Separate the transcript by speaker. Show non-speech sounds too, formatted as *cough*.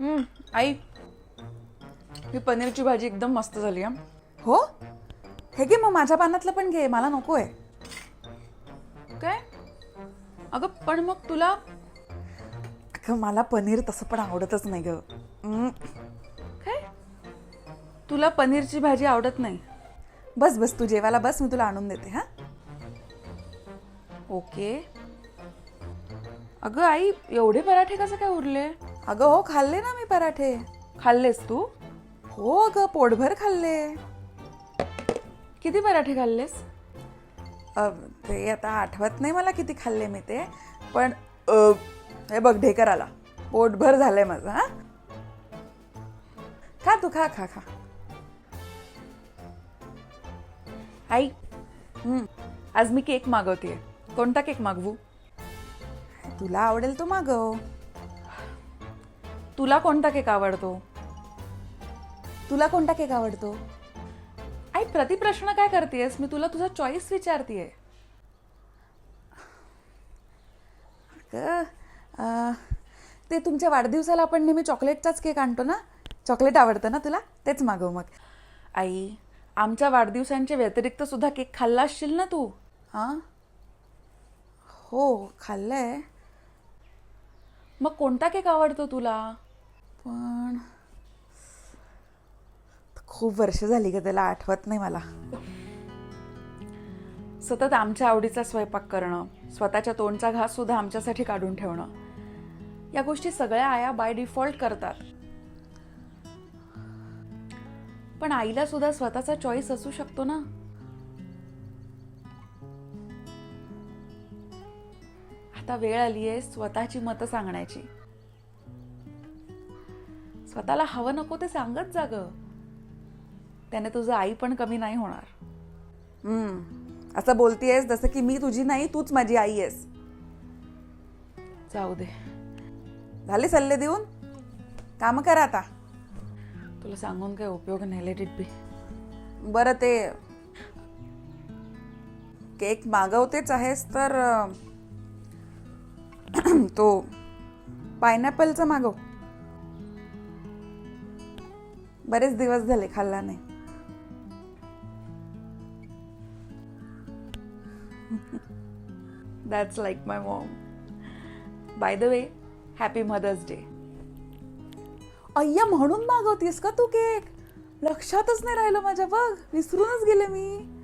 Speaker 1: आई. ही पनीरची भाजी एकदम मस्त झाली हा.
Speaker 2: हो? हे घे मग माझ्या पानातलं पण घे मला नको आहे
Speaker 1: काय? अगं पण मग तुला?
Speaker 2: अगं मला पनीर तसं पण आवडतच नाही ग.
Speaker 1: काय? तुला पनीरची भाजी आवडत नाही?
Speaker 2: बस बस तू जेवायला बस मी तुला आणून देते हा.
Speaker 1: ओके. अगं आई एवढे पराठे कसं काय उरले?
Speaker 2: अगं हो खाल्ले ना मी पराठे.
Speaker 1: खाल्लेस तू?
Speaker 2: हो अगं पोटभर खाल्ले.
Speaker 1: किती पराठे खाल्लेस?
Speaker 2: अ, ते आता आठवत नाही मला किती खाल्ले मी ते पण अ, हे बघ ढेकर आला पोटभर झालंय माझं हा? खा तू खा खा खा.
Speaker 1: आई हम्म, आज मी केक मागवते कोणता केक मागवू?
Speaker 2: तुला आवडेल तो मागव.
Speaker 1: तुला कोणता केक आवडतो?
Speaker 2: तुला कोणता केक आवडतो?
Speaker 1: आई प्रतिप्रश्न काय करतेस मी तुला तुझा चॉईस विचारतीये.
Speaker 2: ते तुमच्या वाढदिवसाला आपण नेहमी चॉकलेटचाच केक आणतो ना? चॉकलेट आवडतं ना तुला? तेच मागव मग.
Speaker 1: आई आमच्या वाढदिवसांच्या व्यतिरिक्त सुद्धा केक खाल्ला असशील ना तू?
Speaker 2: हां हो खाल्लंय.
Speaker 1: मग कोणता केक आवडतो तुला?
Speaker 2: पण खूप वर्ष झाली का त्याला आठवत नाही मला.
Speaker 1: सतत आमच्या आवडीचा स्वयंपाक करणं स्वतःच्या तोंडचा घास सुद्धा आमच्यासाठी काढून ठेवणं या गोष्टी सगळ्या आया बाय डिफॉल्ट करतात. पण आईला सुद्धा स्वतःचा चॉईस असू शकतो ना? आता वेळ आली आहे स्वतःची मतं सांगण्याची. स्वतःला हवं नको ते सांगत जा ग. त्याने तुझं आई पण कमी नाही होणार.
Speaker 2: हम्म, असं बोलतीयस जसं की मी तुझी नाही तूच माझी आई आहेस.
Speaker 1: जाऊ दे.
Speaker 2: झाले सल्ले देऊन? काम करा आता.
Speaker 1: तुला सांगून काय उपयोग नाही लेट इट बी
Speaker 2: बरं ते केक मागवतेच आहेस तर *clears throat* तो पायनॅपलचा मागव. बरेच दिवस झाले खाल्ला नाही.
Speaker 1: That's like my mom by the way happy mother's day
Speaker 2: अय्या म्हणून मागवतीस का तू केक? लक्षातच नाही राहिलं माझ्या बघ. विसरूनच गेले मी.